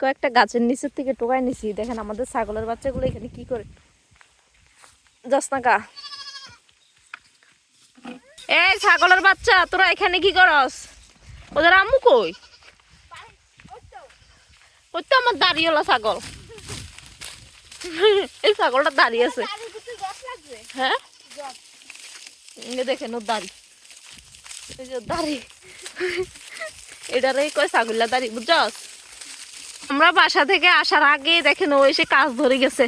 কয়েকটা গাছের নিচের থেকে টোকাই নিছি। দেখেন আমাদের ছাগলের বাচ্চাগুলো এখানে কি করে? কা এই ছাগলের বাচ্চা, তোরা এখানে কি করস? ওদের আম্মু কই? ওই তো আমার দাঁড়িয়েলা ছাগল। এই ছাগলটা দাঁড়িয়ে আছে। হ্যাঁ? দেখেন ওর দাড়ি। এই দাড়ি। এটারই কয় ছাগল্লা দাড়ি বুঝছস? আমরা বাসা থেকে আসার আগে দেখেন ও এসে কাজ ধরে গেছে।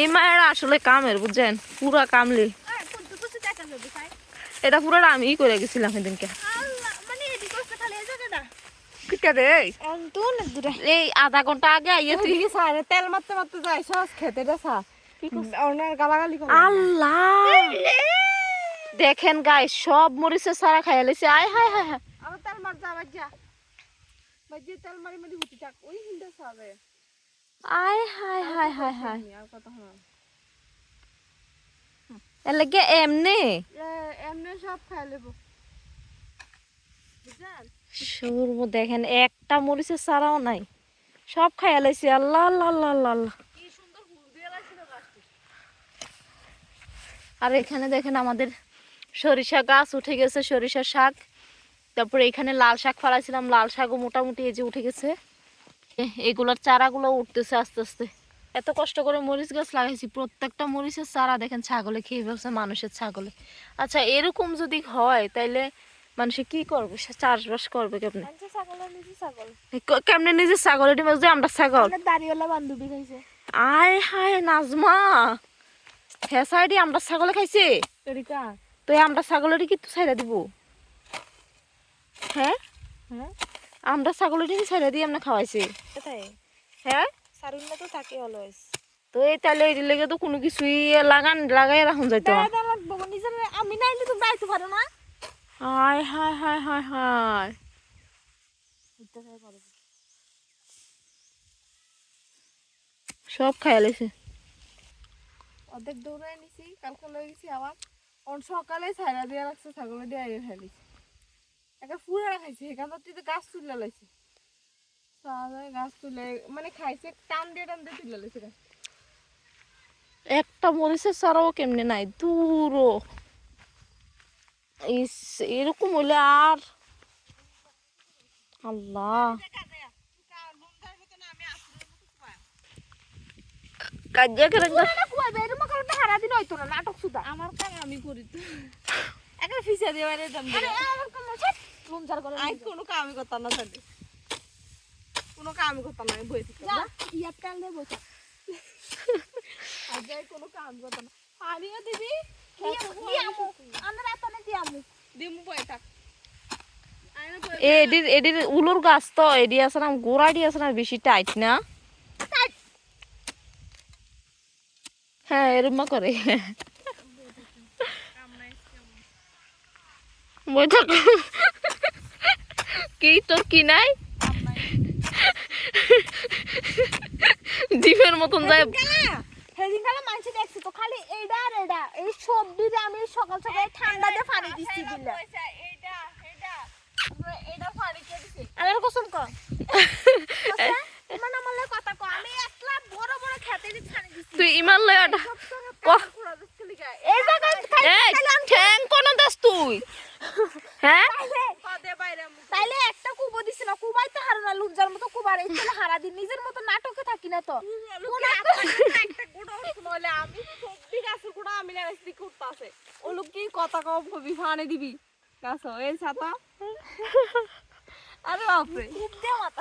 এই মায়ের আসলে কামের বুঝছেন? পুরা কামলি। এটা পুরো আমিই করে গেছিলাম সেদিনকে এই আধা ঘণ্টা আগে তেল মারতে মারতে যাই সস খেতে আল্লাহ। দেখেন গাই সব মরিচের সারা খাইয়া লেছে। আয় হায় হায় হায়। তেল মার যা বাজ্জা বাজ্জে তেল মারি মারি হুতি থাক ওই হিন্দা সাবে। আয় হায় হায় হায় হায়। আর কথা হলো এর লাগে এমনি? এমনি সব খাই লেবো বুঝলেন সুরমু দেখেন একটা মরিচের সারাও নাই। সব খাইয়া লাইছে আল্লাহ আল্লাহ আল্লাহ আল্লাহ আল্লাহ। আর এখানে দেখেন আমাদের সরিষা গাছ উঠে গেছে সরিষা শাক। তারপরে এখানে লাল শাক ফলাইছিলাম লাল শাকও মোটামুটি এই যে উঠে গেছে। এগুলোর চারাগুলো উঠতেছে আস্তে আস্তে। এত কষ্ট করে মরিচ গাছ লাগাইছি প্রত্যেকটা মরিচের চারা দেখেন ছাগলে খেয়ে ফেলছে মানুষের ছাগলে। আচ্ছা এরকম যদি হয় তাইলে মানুষে কি করবে? সে চাষবাস করবে কেমনে? কেমনে নিজের ছাগল এটি মাঝে আমরা ছাগল। আমাদের বান্ধবী খাইছে। আয় হায় নাজমা! হ্যাঁ সাইডে আমরা ছাগলে খাইছে। তো আমরা ছাগলেরই কি তো ছাইড়া দিব। হ্যাঁ? হ্যাঁ আমরা ছাগলেরই কি ছাইড়া দিয়ে আমরা খাওয়াইছি। হ্যাঁ? সারুন না তো থাকে অলওয়েজ তো এই তাহলে লেগে তো কোনো কিছুই লাগান লাগাই রাখুন যাইতো। না। দাদা লাগবো নিজের আমি নাইলে পারো না। হায় হায় হায় হায় হায়। সব খাইয়া লেছে। অর্ধেক দৌড়াই নিছি কালকে লই গেছি আবার। অন সকালে ছাইরা দিয়ে রাখছে ছাগলে দিয়ে আইয়ে ফেলিছি একটা ফুরা খাইছে তো গাছ তুলে লাইছে। গাছ তুলে মানে খাইছে টান দিয়ে টান দিয়ে তুলে লাইছে একটা মরিচের ছাড়াও কেমনে নাই? দূরও ইস এরকম হলে আর আল্লাহ। কাজিয়া করে সারাদিন হইতো না নাটক সুদা আমার কাম আমি করি তো। একটা ফিসা দিয়ে আমার কাম লুমজার করে আই কোনো কামই করতাম না কোনো কামই করতাম না আমি বই থাকতাম। না ইয়াত কাল দে বসে। আজ যাই কোনো কাম করতাম না। পানিও দিবি আমরা এত না কি আমু দিমু বই থাক। আমি এডির এডির উলুর গাছ তো এডি আছে না গোড়াডি আছে না বেশি টাইট না? হ্যাঁ এরম করে। বই থাক। কি? তোর কি নাই? ডিমের মতন যায়। সেদিন কালে মানুষ দেখছি তো খালি এইটা আর এইটা এই সবজিটা আমি সকাল সকাল ঠান্ডা দিয়ে পানি দিচ্ছি দিলে। আমার কসম ইমান আমার কথা কয় আমি একলা বড় বড় খেতে দি দিছি। তুই ইমান লয় ওটা এই জায়গায় ঠ্যাং কোন দাস তুই? হ্যাঁ তাইলে একটা কুবো দিছি না কুবাই তো হারো না এই ছেলে হারা দিন নিজের মতো নাটকে থাকি না তো। একটা গুড়ো নলে আমি সবজি গাছের গুড়ো আমি লাগাইছি কুটতাছে ও লোক কি কথা কম কবি ফানে দিবি? গাছ এই ছাতা। আরে বাপরে। খুব দে মাথা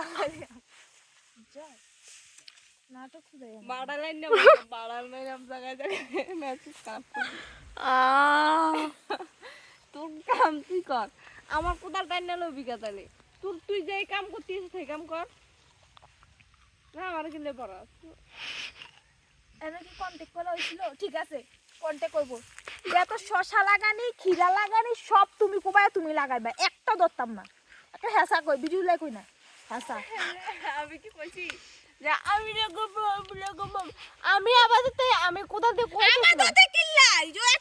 আমার কোদাল টাইন না লবি তাহলে তোর তুই যেই কাম করতিস সেই কাম কর। না আমার কিনলে পড়া এনে কি কন্ট্যাক্ট করা হয়েছিল? ঠিক আছে কন্ট্যাক্ট করব। এত শশা লাগানি খিরা লাগানি সব তুমি কোবায় তুমি লাগাইবা। একটা ধরতাম না। একটা হেসা কই ভিডিও লাই কই না? হেসা আমি কি কইছি? যে আমি আবার আমি দিয়ে কই